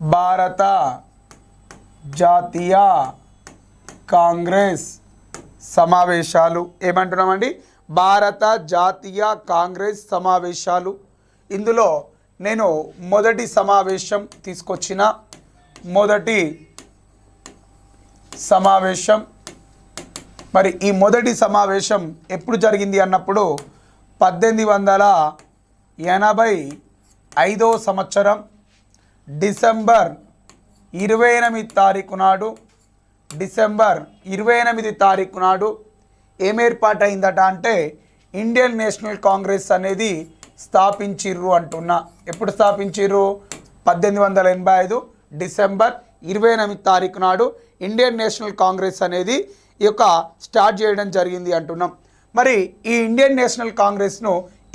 భారత జాతీయ కాంగ్రెస్ సమావేశాలు ఏమంటున్నామండి? భారత జాతీయ కాంగ్రెస్ సమావేశాలు. ఇందులో నేను మొదటి సమావేశం తీసుకొచ్చిన మొదటి సమావేశం. మరి ఈ మొదటి సమావేశం ఎప్పుడు జరిగింది అన్నప్పుడు పద్దెనిమిది వందల ఎనభై ఐదో సంవత్సరం డిసెంబర్ ఇరవై ఎనిమిది తారీఖు నాడు డిసెంబర్ ఇరవై ఎనిమిది తారీఖు నాడు ఏం ఏర్పాటైందట అంటే ఇండియన్ నేషనల్ కాంగ్రెస్ అనేది స్థాపించిర్రు అంటున్నా. ఎప్పుడు స్థాపించిర్రు? పద్దెనిమిది వందల ఎనభై ఐదు డిసెంబర్ ఇరవై ఎనిమిది తారీఖు నాడు ఇండియన్ నేషనల్ కాంగ్రెస్ అనేది ఈ యొక్క స్టార్ట్ చేయడం జరిగింది అంటున్నాం. మరి ఈ ఇండియన్ నేషనల్ కాంగ్రెస్ను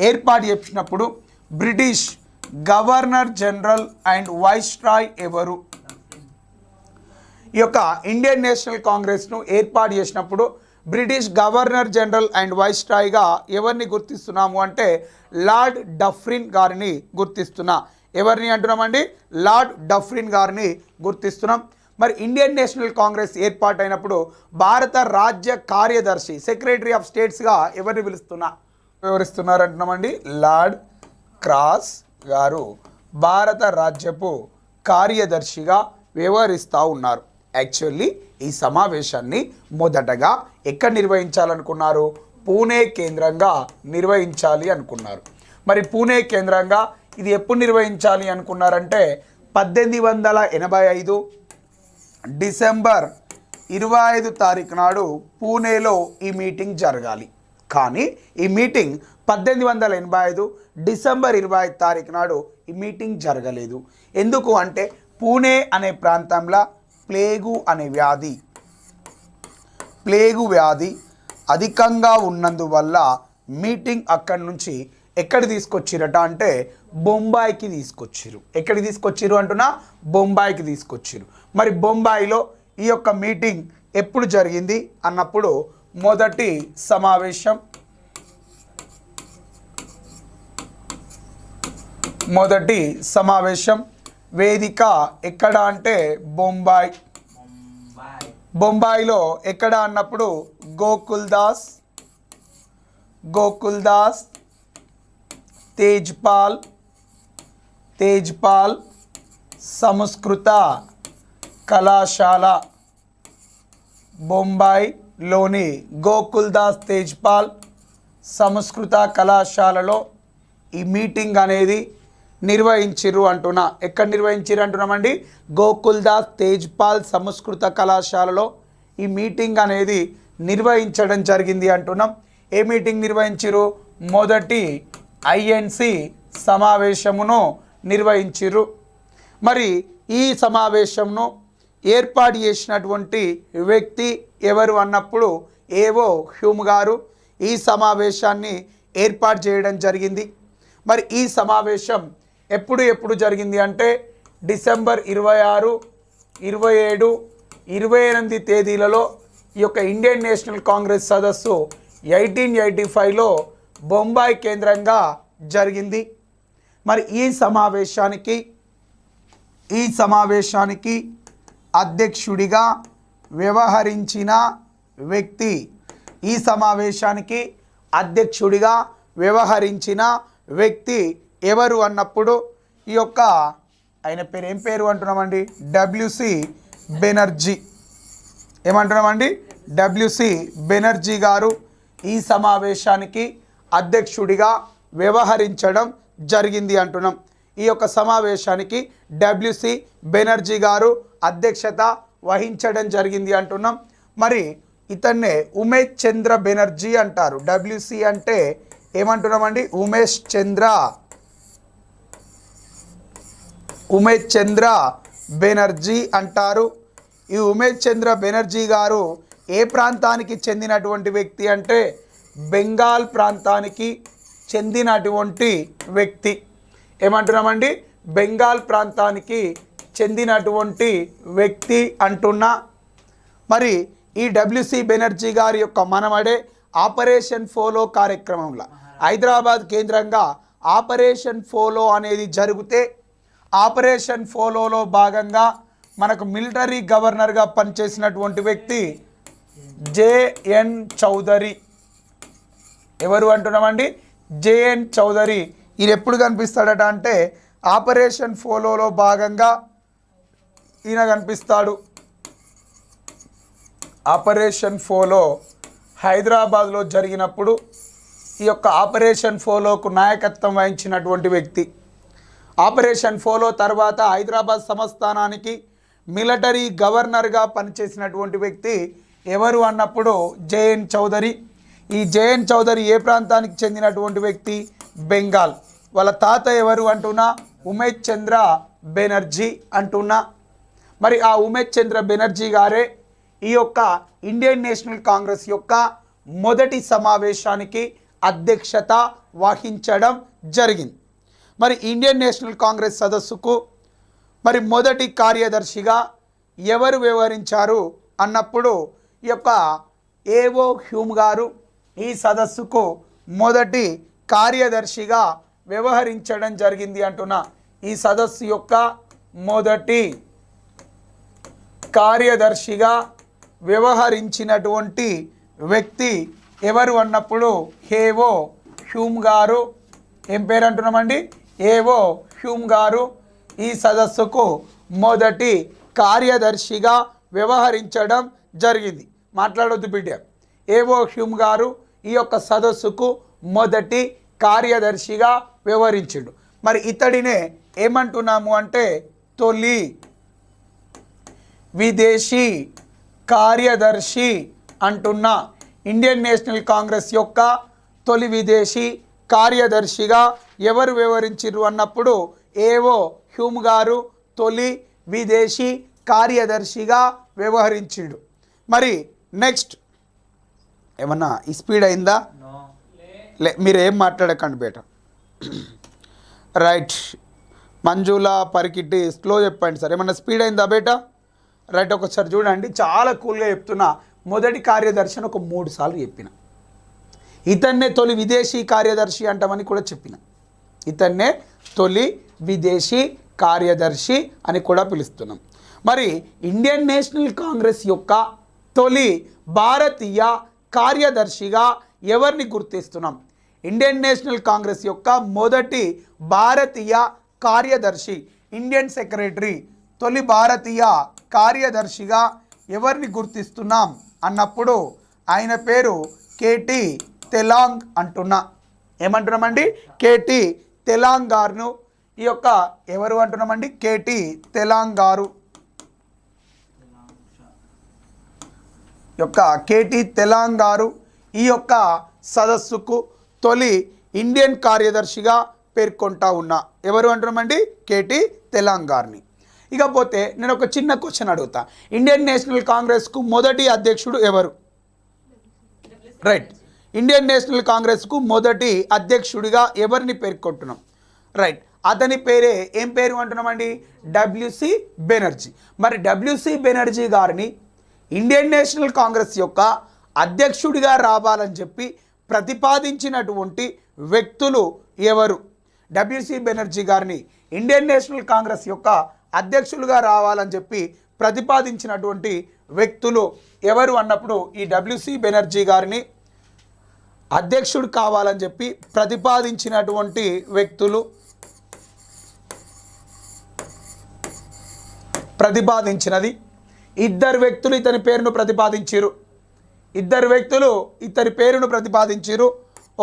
ఏర్పాటు చేసినప్పుడు British governor general and viceroy ఎవరు? ఈ యొక్క ఇండియన్ నేషనల్ కాంగ్రెస్ను ఏర్పాటు చేసినప్పుడు బ్రిటిష్ గవర్నర్ జనరల్ అండ్ వైస్ట్రాయ్గా ఎవరిని గుర్తిస్తున్నాము అంటే లార్డ్ డఫ్రిన్ గారిని గుర్తిస్తున్నా. ఎవరిని అంటున్నామండి లార్డ్ డఫ్రిన్ గారిని గుర్తిస్తున్నాం. మరి ఇండియన్ నేషనల్ కాంగ్రెస్ ఏర్పాటైనప్పుడు భారత రాజ్య కార్యదర్శి సెక్రటరీ ఆఫ్ స్టేట్స్గా ఎవరిని పిలుస్తున్నా? వివరిస్తున్నారు అంటున్నామండి లార్డ్ క్రాస్ గారు భారత రాజ్యపు కార్యదర్శిగా వ్యవహరిస్తూ ఉన్నారు. యాక్చువల్లీ ఈ సమావేశాన్ని మొదటగా ఎక్కడ నిర్వహించాలనుకున్నారు? పూణే కేంద్రంగా నిర్వహించాలి అనుకున్నారు. మరి పూణే కేంద్రంగా ఇది ఎప్పుడు నిర్వహించాలి అనుకున్నారంటే పద్దెనిమిది వందల ఎనభై ఐదు డిసెంబర్ ఇరవై ఐదు తారీఖు నాడు పూణేలో ఈ మీటింగ్ జరగాలి. కానీ ఈ మీటింగ్ పద్దెనిమిది వందల ఎనభై ఐదు డిసెంబర్ ఇరవై ఐదు తారీఖు నాడు ఈ మీటింగ్ జరగలేదు. ఎందుకు అంటే పూణే అనే ప్రాంతంలో ప్లేగు అనే వ్యాధి ప్లేగు వ్యాధి అధికంగా ఉన్నందువల్ల మీటింగ్ అక్కడి నుంచి ఎక్కడ తీసుకొచ్చిరట అంటే బొంబాయికి తీసుకొచ్చిరు. ఎక్కడ తీసుకొచ్చిరు అంటున్నా? బొంబాయికి తీసుకొచ్చిరు. మరి బొంబాయిలో ఈ యొక్క మీటింగ్ ఎప్పుడు జరిగింది? అన్నప్పుడు మొదటి సమావేశం మొదటి సమావేశం వేదిక ఎక్కడ అంటే బొంబాయి. బొంబాయిలో ఎక్కడ అన్నప్పుడు గోకుల్ దాస్ గోకుల్ దాస్ తేజ్పాల్ తేజ్పాల్ సంస్కృత కళాశాల. బొంబాయిలోని గోకుల్ దాస్ తేజ్పాల్ సంస్కృత కళాశాలలో ఈ మీటింగ్ అనేది నిర్వహించిర్రు అంటున్నా. ఎక్కడ నిర్వహించిర్రు అంటున్నామండి? గోకుల్ దాస్ తేజ్పాల్ సంస్కృత కళాశాలలో ఈ మీటింగ్ అనేది నిర్వహించడం జరిగింది అంటున్నాం. ఏ మీటింగ్ నిర్వహించిరు మొదటి ఐఎన్సి సమావేశమును నిర్వహించిర్రు. మరి ఈ సమావేశంను ఏర్పాటు చేసినటువంటి వ్యక్తి ఎవరు అన్నప్పుడు ఏవో హ్యూమ్ గారు ఈ సమావేశాన్ని ఏర్పాటు చేయడం జరిగింది. మరి ఈ సమావేశం ఎప్పుడు ఎప్పుడు జరిగింది అంటే డిసెంబర్ ఇరవై ఆరు ఇరవై ఏడు ఇరవై ఎనిమిది తేదీలలో ఈ యొక్క ఇండియన్ నేషనల్ కాంగ్రెస్ సదస్సు ఎయిటీన్ ఎయిటీ ఫైవ్లో బొంబాయి కేంద్రంగా జరిగింది. మరి ఈ సమావేశానికి ఈ సమావేశానికి అధ్యక్షుడిగా వ్యవహరించిన వ్యక్తి ఈ సమావేశానికి అధ్యక్షుడిగా వ్యవహరించిన వ్యక్తి ఎవరు అన్నప్పుడు ఈ యొక్క ఆయన పేరు ఏం పేరు అంటున్నామండి? డబ్ల్యూసి బెనర్జీ ఏమంటున్నామండి? డబ్ల్యూసి బెనర్జీ గారు ఈ సమావేశానికి అధ్యక్షుడిగా వ్యవహరించడం జరిగింది అంటున్నాం. ఈ యొక్క సమావేశానికి డబ్ల్యూసి బెనర్జీ గారు అధ్యక్షత వహించడం జరిగింది అంటున్నాం. మరి ఇతన్నే ఉమేష్ చంద్ర బెనర్జీ అంటారు. డబ్ల్యూసి అంటే ఏమంటున్నామండి? ఉమేష్ చంద్ర ఉమేష్ చంద్ర బెనర్జీ అంటారు. ఈ ఉమేష్ చంద్ర బెనర్జీ గారు ఏ ప్రాంతానికి చెందినటువంటి వ్యక్తి అంటే బెంగాల్ ప్రాంతానికి చెందినటువంటి వ్యక్తి. ఏమంటున్నామండి? బెంగాల్ ప్రాంతానికి చెందినటువంటి వ్యక్తి అంటున్నా. మరి ఈ డబ్ల్యూసి బెనర్జీ గారి యొక్క మనమడే ఆపరేషన్ ఫోలో కార్యక్రమంలో. హైదరాబాద్ కేంద్రంగా ఆపరేషన్ ఫోలో అనేది జరిగితే ఆపరేషన్ ఫోలోలో భాగంగా మనకు మిలిటరీ గవర్నర్గా పనిచేసినటువంటి వ్యక్తి జేఎన్ చౌదరి. ఎవరు అంటున్నామండి? జేఎన్ చౌదరి. ఈయన ఎప్పుడు కనిపిస్తాడట అంటే ఆపరేషన్ ఫోలోలో భాగంగా ఈయన కనిపిస్తాడు. ఆపరేషన్ ఫోలో హైదరాబాద్లో జరిగినప్పుడు ఈ యొక్క ఆపరేషన్ ఫోలోకు నాయకత్వం వహించినటువంటి వ్యక్తి. ఆపరేషన్ ఫోలో తర్వాత హైదరాబాద్ సంస్థానానికి మిలిటరీ గవర్నర్గా పనిచేసినటువంటి వ్యక్తి ఎవరు అన్నప్పుడు జేఎన్ చౌదరి. ఈ జేఎన్ చౌదరి ఏ ప్రాంతానికి చెందినటువంటి వ్యక్తి? బెంగాల్. వాళ్ళ తాత ఎవరు అంటున్నా? ఉమేష్ చంద్ర బెనర్జీ అంటున్నా. మరి ఆ ఉమేష్ చంద్ర బెనర్జీ గారే ఈ యొక్క ఇండియన్ నేషనల్ కాంగ్రెస్ యొక్క మొదటి సమావేశానికి అధ్యక్షత వహించడం జరిగింది. మరి ఇండియన్ నేషనల్ కాంగ్రెస్ సదస్సుకు మరి మొదటి కార్యదర్శిగా ఎవరు వ్యవహరించారు అన్నప్పుడు ఈ యొక్క ఏవో హ్యూమ్ గారు ఈ సదస్సుకు మొదటి కార్యదర్శిగా వ్యవహరించడం జరిగింది అంటున్న ఈ సదస్సు యొక్క మొదటి కార్యదర్శిగా వ్యవహరించినటువంటి వ్యక్తి ఎవరు అన్నప్పుడు హేవో హ్యూమ్ గారు. ఏం పేరు అంటున్నామండి? ఏవో హ్యూమ్ గారు ఈ సదస్సుకు మొదటి కార్యదర్శిగా వ్యవహరించడం జరిగింది. మాట్లాడొద్దు బిడ్డ. ఏవో హ్యూమ్ గారు ఈ యొక్క సదస్సుకు మొదటి కార్యదర్శిగా వ్యవహరించిండు. మరి ఇతడినే ఏమంటున్నాము అంటే తొలి విదేశీ కార్యదర్శి అంటున్న. ఇండియన్ నేషనల్ కాంగ్రెస్ యొక్క తొలి విదేశీ కార్యదర్శిగా ఎవరు వివరించారు అన్నప్పుడు ఏవో హ్యూమ్ గారు తొలి విదేశీ కార్యదర్శిగా వ్యవహరించిండు మరి నెక్స్ట్ ఏమన్నా ఈ స్పీడ్ అయిందా? లే మీరు ఏం మాట్లాడకండి బేట. రైట్ మంజుల పరికిట్టి స్లో చెప్పండి సార్. ఏమన్నా స్పీడ్ అయిందా బేట? రైట్ ఒకసారి చూడండి. చాలా కూల్గా చెప్తున్నా. మొదటి కార్యదర్శి ఒక మూడు సార్లు చెప్పిన. ఇతన్నే తొలి విదేశీ కార్యదర్శి అంటామని కూడా చెప్పిన. ఇతన్నే తొలి విదేశీ కార్యదర్శి అని కూడా పిలుస్తున్నాం. మరి ఇండియన్ నేషనల్ కాంగ్రెస్ యొక్క తొలి భారతీయ కార్యదర్శిగా ఎవరిని గుర్తిస్తున్నాం? ఇండియన్ నేషనల్ కాంగ్రెస్ యొక్క మొదటి భారతీయ కార్యదర్శి ఇండియన్ సెక్రటరీ తొలి భారతీయ కార్యదర్శిగా ఎవరిని గుర్తిస్తున్నాం అన్నప్పుడు ఆయన పేరు కేటీ తెలాంగ్ అంటున్నా. ఏమంటున్నామండి? కేటీ తెలంగాణను ఈ యొక్క ఎవరు అంటున్నామండి? కేటీ తెలంగారు. యొక్క కేటీ తెలంగారు ఈ యొక్క సదస్సుకు తొలి ఇండియన్ కార్యదర్శిగా పేర్కొంటా ఉన్నా. ఎవరు అంటున్నామండి? కేటీ తెలంగాణని ఇకపోతే నేను ఒక చిన్న క్వశ్చన్ అడుగుతా. ఇండియన్ నేషనల్ కాంగ్రెస్కు మొదటి అధ్యక్షుడు ఎవరు? రైట్. ఇండియన్ నేషనల్ కాంగ్రెస్కు మొదటి అధ్యక్షుడిగా ఎవరిని పేర్కొంటున్నాం రైట్. అతని పేరే ఏం పేరు అంటున్నామండి? డబ్ల్యూసి బెనర్జీ మరి డబ్ల్యూసి బెనర్జీ గారిని ఇండియన్ నేషనల్ కాంగ్రెస్ యొక్క అధ్యక్షుడిగా రావాలని చెప్పి ప్రతిపాదించినటువంటి వ్యక్తులు ఎవరు? డబ్ల్యూసి బెనర్జీ గారిని ఇండియన్ నేషనల్ కాంగ్రెస్ యొక్క అధ్యక్షులుగా రావాలని చెప్పి ప్రతిపాదించినటువంటి వ్యక్తులు ఎవరు అన్నప్పుడు ఈ డబ్ల్యూసి బెనర్జీ గారిని అధ్యక్షుడు కావాలని చెప్పి ప్రతిపాదించినటువంటి వ్యక్తులు ప్రతిపాదించినది. ఇద్దరు వ్యక్తులు ఇతని పేరును ప్రతిపాదించారు ఇద్దరు వ్యక్తులు ఇతని పేరును ప్రతిపాదించారు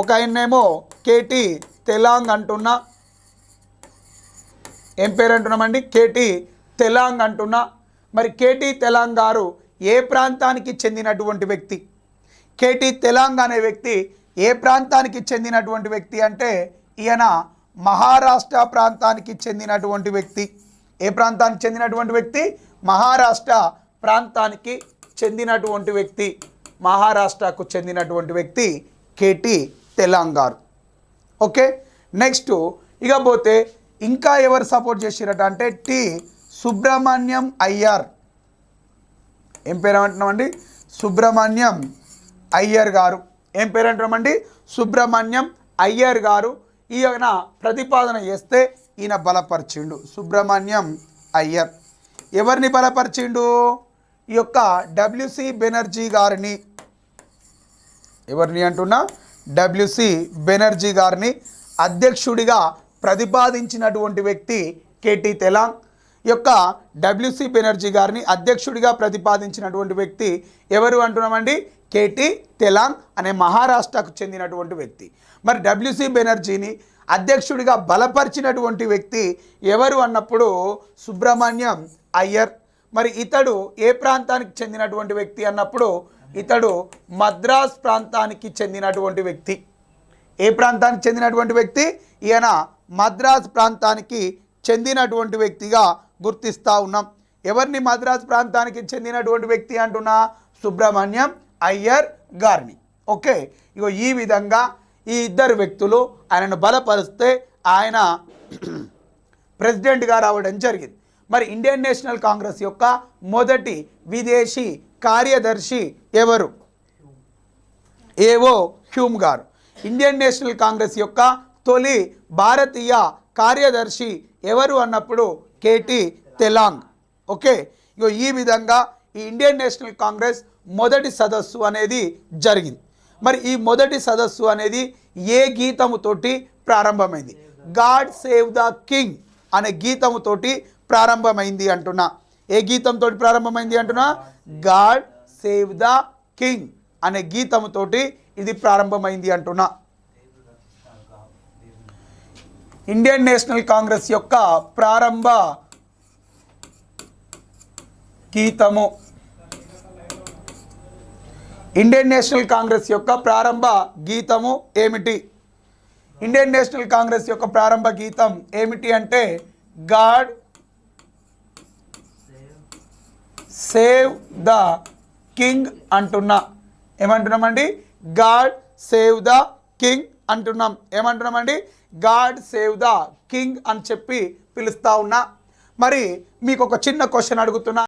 ఒక ఆయన్నేమో కేటి తెలాంగ్ అంటున్నా. ఏం పేరు అంటున్నామండి? కేటి తెలాంగ్ అంటున్నా. మరి కేటీ తెలాంగ్ గారు ఏ ప్రాంతానికి చెందినటువంటి వ్యక్తి? కేటి తెలంగాణ అనే వ్యక్తి ఏ ప్రాంతానికి చెందినటువంటి వ్యక్తి అంటే ఈయన మహారాష్ట్ర ప్రాంతానికి చెందినటువంటి వ్యక్తి. ఏ ప్రాంతానికి చెందినటువంటి వ్యక్తి? మహారాష్ట్ర ప్రాంతానికి చెందినటువంటి వ్యక్తి. మహారాష్ట్రకు చెందినటువంటి వ్యక్తి కేటి తెలంగాణ ఓకే? నెక్స్ట్ ఇక పోతే ఇంకా ఎవరు సపోర్ట్ చేసిరట అంటే టి సుబ్రహ్మణ్యం అయ్యార్. ఏం పేరు అంటున్నామండి సుబ్రహ్మణ్యం అయ్యర్ గారు. ఏం పేరు అంటున్నామండి సుబ్రహ్మణ్యం అయ్యర్ గారు. ఈయన ప్రతిపాదన చేస్తే ఈయన బలపరిచిండు. సుబ్రహ్మణ్యం అయ్యర్. ఎవరిని బలపరిచిండు? ఈ యొక్క డబ్ల్యూసి బెనర్జీ గారిని. ఎవరిని అంటున్నా? డబ్ల్యూసి బెనర్జీ గారిని అధ్యక్షుడిగా ప్రతిపాదించినటువంటి వ్యక్తి కేటీ తెలాంగ్. ఈ యొక్క డబ్ల్యూసి బెనర్జీ గారిని అధ్యక్షుడిగా ప్రతిపాదించినటువంటి వ్యక్తి ఎవరు అంటున్నామండి? కేటీ తెలాంగ్ అనే మహారాష్ట్రకు చెందినటువంటి వ్యక్తి. మరి డబ్ల్యూసి బెనర్జీని అధ్యక్షుడిగా బలపరిచినటువంటి వ్యక్తి ఎవరు అన్నప్పుడు సుబ్రహ్మణ్యం అయ్యర్. మరి ఇతడు ఏ ప్రాంతానికి చెందినటువంటి వ్యక్తి అన్నప్పుడు ఇతడు మద్రాస్ ప్రాంతానికి చెందినటువంటి వ్యక్తి. ఏ ప్రాంతానికి చెందినటువంటి వ్యక్తి? ఈయన మద్రాస్ ప్రాంతానికి చెందినటువంటి వ్యక్తిగా గుర్తిస్తూ ఉన్నాం. ఎవరిని మద్రాస్ ప్రాంతానికి చెందినటువంటి వ్యక్తి అంటున్నా? సుబ్రహ్మణ్యం అయ్యర్ గారిని ఓకే? ఇగో ఈ విధంగా ఈ ఇద్దరు వ్యక్తులు ఆయనను బలపరిస్తే ఆయన ప్రెసిడెంట్గా రావడం జరిగింది. మరి ఇండియన్ నేషనల్ కాంగ్రెస్ యొక్క మొదటి విదేశీ కార్యదర్శి ఎవరు? ఏవో హ్యూమ్ గారు. ఇండియన్ నేషనల్ కాంగ్రెస్ యొక్క తొలి భారతీయ కార్యదర్శి ఎవరు అన్నప్పుడు కేటీ తెలాంగ్. ఓకే? ఇగో ఈ విధంగా ఈ ఇండియన్ నేషనల్ కాంగ్రెస్ మొదటి సదస్సు అనేది జరిగింది. మరి ఈ మొదటి సదస్సు అనేది ఏ గీతముతోటి ప్రారంభమైంది? గాడ్ సేవ్ ద కింగ్ అనే గీతముతోటి ప్రారంభమైంది అంటున్నా. ఏ గీతంతో ప్రారంభమైంది అంటున్నా? గాడ్ సేవ్ ద కింగ్ అనే గీతముతోటి ఇది ప్రారంభమైంది అంటున్నా. ఇండియన్ నేషనల్ కాంగ్రెస్ యొక్క ప్రారంభ గీతము. ఇండియన్ నేషనల్ కాంగ్రెస్ యొక్క ప్రారంభ గీతము ఏమిటి? ఇండియన్ నేషనల్ కాంగ్రెస్ యొక్క ప్రారంభ గీతం ఏమిటి అంటే గాడ్ సేవ్ ద కింగ్ అంటున్నా. ఏమంటున్నామండి? గాడ్ సేవ్ ద కింగ్ అంటున్నాం. ఏమంటున్నామండి? గాడ్ సేవ్ ద కింగ్ అని చెప్పి పిలుస్తా ఉన్నా. మరి మీకు ఒక చిన్న క్వశ్చన్ అడుగుతున్నా.